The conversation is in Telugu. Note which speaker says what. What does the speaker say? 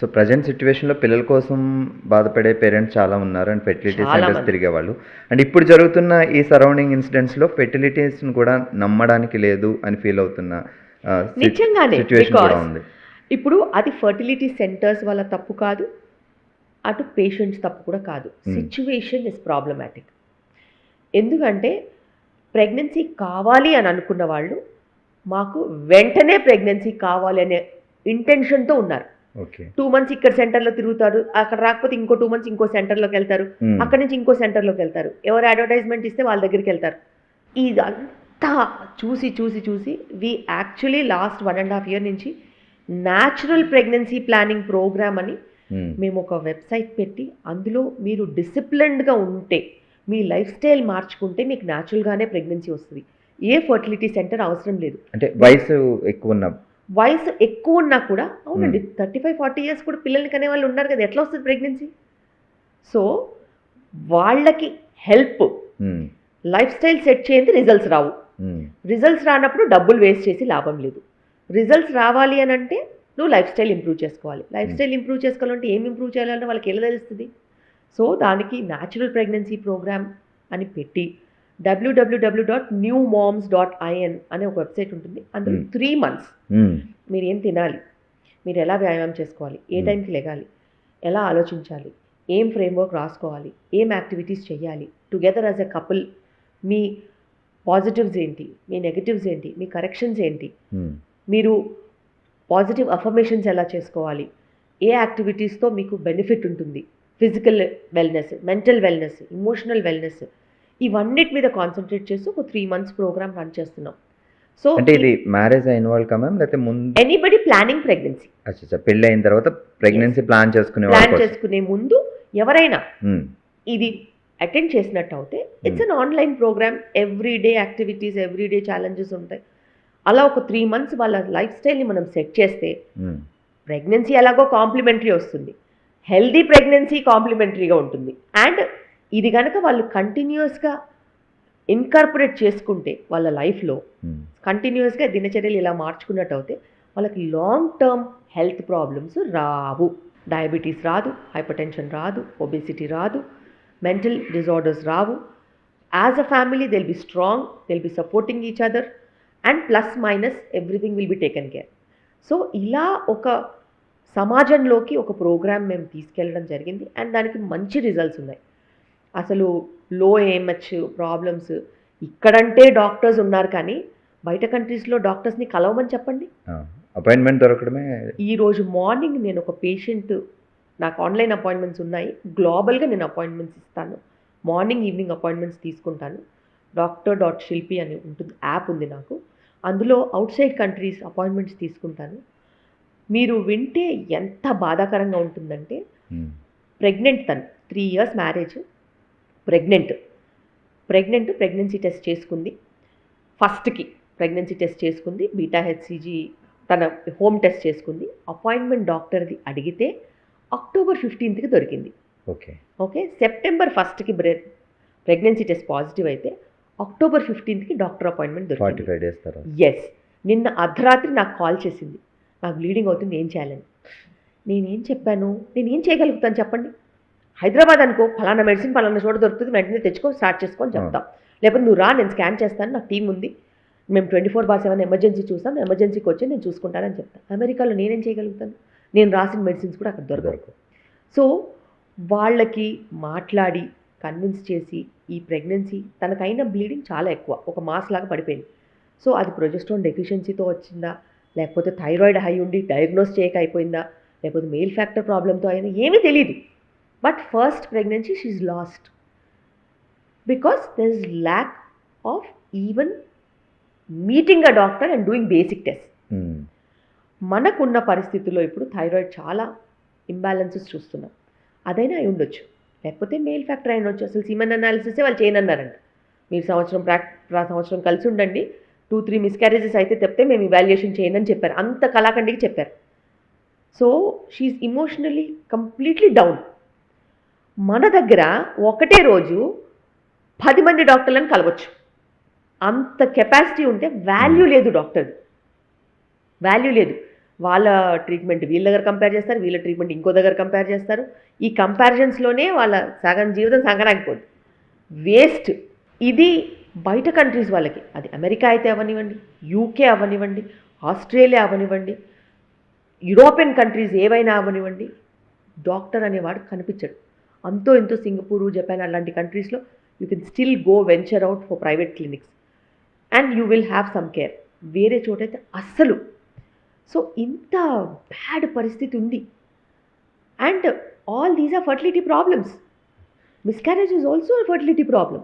Speaker 1: సో ప్రజెంట్ సిచ్యువేషన్లో పిల్లల కోసం బాధపడే పేరెంట్స్ చాలా ఉన్నారు అండ్ ఫెర్టిలిటీ సెంటర్స్
Speaker 2: మంది.
Speaker 1: తిరిగేవాళ్ళు. అండ్ ఇప్పుడు జరుగుతున్న ఈ సరౌండింగ్ ఇన్సిడెంట్స్లో ఫెర్టిలిటీస్ని కూడా నమ్మడానికి లేదు అని ఫీల్ అవుతున్న సిచ్యువేషన్ కూడా ఉంది.
Speaker 2: ఇప్పుడు అది ఫర్టిలిటీ సెంటర్స్ వల్ల తప్పు కాదు అటు పేషెంట్స్ తప్పు కూడా కాదు.
Speaker 1: Hmm.
Speaker 2: సిచ్యువేషన్ ఇస్ ప్రాబ్లమాటిక్ ఎందుకంటే ప్రెగ్నెన్సీ కావాలి అని అనుకున్న వాళ్ళు మాకు వెంటనే ప్రెగ్నెన్సీ కావాలి అనే ఇంటెన్షన్తో ఉన్నారు. టూ మంత్స్ ఇక్కడ సెంటర్లో తిరుగుతారు అక్కడ రాకపోతే ఇంకో టూ మంత్స్ ఇంకో సెంటర్లోకి వెళ్తారు. అక్కడి నుంచి ఇంకో సెంటర్లోకి వెళ్తారు. ఎవరు అడ్వర్టైజ్మెంట్ ఇస్తే వాళ్ళ దగ్గరికి వెళ్తారు. ఇదంతా చూసి చూసి చూసి we actually last one and half year నుంచి న్యాచురల్ ప్రెగ్నెన్సీ ప్లానింగ్ ప్రోగ్రామ్ అని మేము ఒక వెబ్సైట్ పెట్టి అందులో మీరు డిసిప్లిన్డ్గా ఉంటే మీ లైఫ్ స్టైల్ మార్చుకుంటే మీకు న్యాచురల్గానే ప్రెగ్నెన్సీ వస్తుంది. ఏ ఫర్టిలిటీ సెంటర్ అవసరం లేదు.
Speaker 1: అంటే వయసు ఎక్కువ ఉన్న
Speaker 2: వయసు ఎక్కువ ఉన్నా కూడా అవునండి థర్టీ ఫైవ్ ఫార్టీ ఇయర్స్ కూడా పిల్లల్ని కనే వాళ్ళు ఉన్నారు కదా ఎట్లా వస్తుంది ప్రెగ్నెన్సీ సో వాళ్ళకి హెల్ప్. లైఫ్ స్టైల్ సెట్ చేయండి రిజల్ట్స్ రావు. రిజల్ట్స్ రానప్పుడు డబ్బులు వేస్ట్ చేసి లాభం లేదు. రిజల్ట్స్ రావాలి అని అంటే నువ్వు లైఫ్ స్టైల్ ఇంప్రూవ్ చేసుకోవాలి. లైఫ్ స్టైల్ ఇంప్రూవ్ చేసుకోవాలంటే ఏం ఇంప్రూవ్ చేయాలంటే వాళ్ళకి ఎలా తెలుస్తుంది? సో దానికి న్యాచురల్ ప్రెగ్నెన్సీ ప్రోగ్రామ్ అని పెట్టి W W W dot new moms dot IN అనే ఒక వెబ్సైట్ ఉంటుంది. అందులో. Three months. మీరు ఏం తినాలి? మీరు ఎలా వ్యాయామం చేసుకోవాలి? ఏ. టైంకి లెగాలి? ఎలా ఆలోచించాలి? ఏం ఫ్రేమ్వర్క్ రాసుకోవాలి? ఏం యాక్టివిటీస్ చేయాలి? టుగెదర్ యాజ్ ఎ కపుల్ మీ పాజిటివ్స్ ఏంటి? మీ నెగటివ్స్ ఏంటి? మీ కరెక్షన్స్ ఏంటి. మీరు పాజిటివ్ అఫర్మేషన్స్ ఎలా చేసుకోవాలి? ఏ యాక్టివిటీస్తో మీకు బెనిఫిట్ ఉంటుంది? Physical wellness mental wellness emotional wellness ఇవన్నిటి మీద కాన్సన్ట్రేట్ చేస్తూ ఒక త్రీ మంత్స్ ప్రోగ్రామ్ రన్ చేస్తున్నాం. సో
Speaker 1: అంటే ఇది మ్యారేజ్ ఇన్వాల్వ్ కా మ్యామ్? లేకపోతే ముందు
Speaker 2: ఎనీబడి ప్లానింగ్ ప్రెగ్నెన్సీ
Speaker 1: అచ్చా పెళ్ళి అయిన తర్వాత ప్రెగ్నెన్సీ ప్లాన్ చేసుకునే
Speaker 2: ప్లాన్ చేసుకునే ముందు ఎవరైనా
Speaker 1: మ్మ్.
Speaker 2: ఇది అటెండ్ చేసినట్టు అయితే it's an online program every day activities every day challenges ఉంటాయి. అలా ఒక త్రీ మంత్స్ వాళ్ళ లైఫ్ స్టైల్ని మనం సెట్ చేస్తే. ప్రెగ్నెన్సీ ఎలాగో కాంప్లిమెంటరీ వస్తుంది. హెల్దీ ప్రెగ్నెన్సీ కాంప్లిమెంటరీగా ఉంటుంది. అండ్ ఇది కనుక వాళ్ళు కంటిన్యూస్గా ఇన్కార్పొరేట్ చేసుకుంటే వాళ్ళ లైఫ్లో. కంటిన్యూస్గా దినచర్యలు ఇలా మార్చుకున్నట్టు అయితే వాళ్ళకి లాంగ్ టర్మ్ హెల్త్ ప్రాబ్లమ్స్ రావు. డయాబెటీస్ రాదు హైపర్ టెన్షన్ రాదు ఒబేసిటీ రాదు mental disorders Rao. As a family will be strong will be supporting each other and plus minus everything will be taken care so ఇలా ఒక సమాజంలోకి ఒక ప్రోగ్రామ్ మేము తీసుకెళ్ళడం జరిగింది అండ్ దానికి మంచి రిజల్ట్స్ ఉన్నాయి. అసలు లో ఏమచ్ ప్రాబ్లమ్స్? ఇక్కడంటే డాక్టర్స్ ఉన్నారు కానీ బయట కంట్రీస్లో డాక్టర్స్ని కలవమని చెప్పండి.
Speaker 1: అపాయింట్మెంట్ దొరకడమే.
Speaker 2: ఈ రోజు మార్నింగ్ నేను ఒక పేషెంట్ నాకు ఆన్లైన్ అపాయింట్మెంట్స్ ఉన్నాయి. గ్లోబల్గా నేను అపాయింట్మెంట్స్ ఇస్తాను. మార్నింగ్ ఈవినింగ్ అపాయింట్మెంట్స్ తీసుకుంటాను. డాక్టర్ డాట్ శిల్పి అని ఉంటుంది యాప్ ఉంది నాకు. అందులో అవుట్ సైడ్ కంట్రీస్ అపాయింట్మెంట్స్ తీసుకుంటాను. మీరు వింటే ఎంత బాధాకరంగా ఉంటుందంటే. ప్రెగ్నెంట్ తను three years marriage. Pregnant. Pregnant pregnancy test చేసుకుంది. ఫస్ట్కి ప్రెగ్నెన్సీ టెస్ట్ చేసుకుంది. బీటా హెచ్సిజీ తన హోమ్ టెస్ట్ చేసుకుంది. అపాయింట్మెంట్ డాక్టర్ది అడిగితే అక్టోబర్ ఫిఫ్టీన్త్కి దొరికింది.
Speaker 1: ఓకే.
Speaker 2: ఓకే? సెప్టెంబర్ ఫస్ట్కి బ్రె ప్రెగ్నెన్సీ టెస్ట్ పాజిటివ్ అయితే అక్టోబర్ ఫిఫ్టీన్త్కి డాక్టర్ అపాయింట్మెంట్ దొరికింది. ఎస్ నిన్న అర్ధరాత్రి నాకు కాల్ చేసింది. నాకు బ్లీడింగ్ అవుతుంది ఏం చేయాలని. నేనేం చెప్పాను? నేను ఏం చేయగలుగుతాను చెప్పండి? హైదరాబాద్ అనుకో ఫలానా మెడిసిన్ ఫలానా చోట దొరుకుతుంది వెంటనే తెచ్చుకో స్టార్ట్ చేసుకొని చెప్తాం. లేకపోతే నువ్వు రా నేను స్కాన్ చేస్తాను నాకు టీం ఉంది. మేము twenty four by seven emergency చూస్తాం ఎమర్జెన్సీకి వచ్చి నేను చూసుకుంటానని చెప్తాను అమెరికాలో నేనేం చేయగలుగుతాను? నేను రాసిన మెడిసిన్స్ కూడా అక్కడ దొరకవు. సో వాళ్ళకి మాట్లాడి కన్విన్స్ చేసి ఈ ప్రెగ్నెన్సీ తనకైన బ్లీడింగ్ చాలా ఎక్కువ ఒక మాస్ లాగా పడిపోయింది. సో అది ప్రొజెస్ట్రాన్ డెఫిషియన్సీతో వచ్చిందా? లేకపోతే థైరాయిడ్ హై ఉండి డయాగ్నోస్ చేయక అయిపోయిందా? లేకపోతే మెయిల్ ఫ్యాక్టర్ ప్రాబ్లంతో అయినా? ఏమీ తెలియదు but first pregnancy she lost because there is lack of even meeting a doctor and doing basic test. మనకున్న పరిస్థితుల్లో ఇప్పుడు థైరాయిడ్ చాలా ఇంబ్యాలెన్సెస్ చూస్తున్నాం. అదైనా అయి ఉండొచ్చు. లేకపోతే మెయిల్ ఫ్యాక్టర్ అయిన వచ్చు అసలు సిమెన్ అనాలిసిసే వాళ్ళు చేయనన్నారంట. మీరు సంవత్సరం ప్రాక్ ప్రా- సంవత్సరం కలిసి ఉండండి. టూ త్రీ మిస్క్యారేజెస్ అయితే చెప్తే మేము ఇవాల్యుయేషన్ చేయనని చెప్పారు. అంత కళాఖండికి చెప్పారు. So she emotionally completely down మన దగ్గర ఒకటే రోజు పది మంది డాక్టర్లను కలవచ్చు. అంత కెపాసిటీ ఉంటే వాల్యూ లేదు డాక్టర్ది. వాల్యూ లేదు. వాళ్ళ ట్రీట్మెంట్ వీళ్ళ దగ్గర కంపేర్ చేస్తారు వీళ్ళ ట్రీట్మెంట్ ఇంకో దగ్గర కంపేర్ చేస్తారు. ఈ కంపారిజన్స్లోనే వాళ్ళ సగం జీవితం సంకరాకపోద్ది వేస్ట్. ఇది బయట కంట్రీస్ వాళ్ళకి. అది అమెరికా అయితే అవనివ్వండి యూకే అవనివ్వండి ఆస్ట్రేలియా అవనివ్వండి యూరోపియన్ కంట్రీస్ ఏవైనా అవనివ్వండి డాక్టర్ అనేవాడు కనిపించడు. అంతో ఎంతో సింగపూరు జపాన్ అలాంటి కంట్రీస్లో you can still go venture out for private clinics and you will have some care వేరే చోటైతే అస్సలు. సో ఇంత బ్యాడ్ పరిస్థితి ఉంది. And all these are fertility problems miscarriage is also fertility problem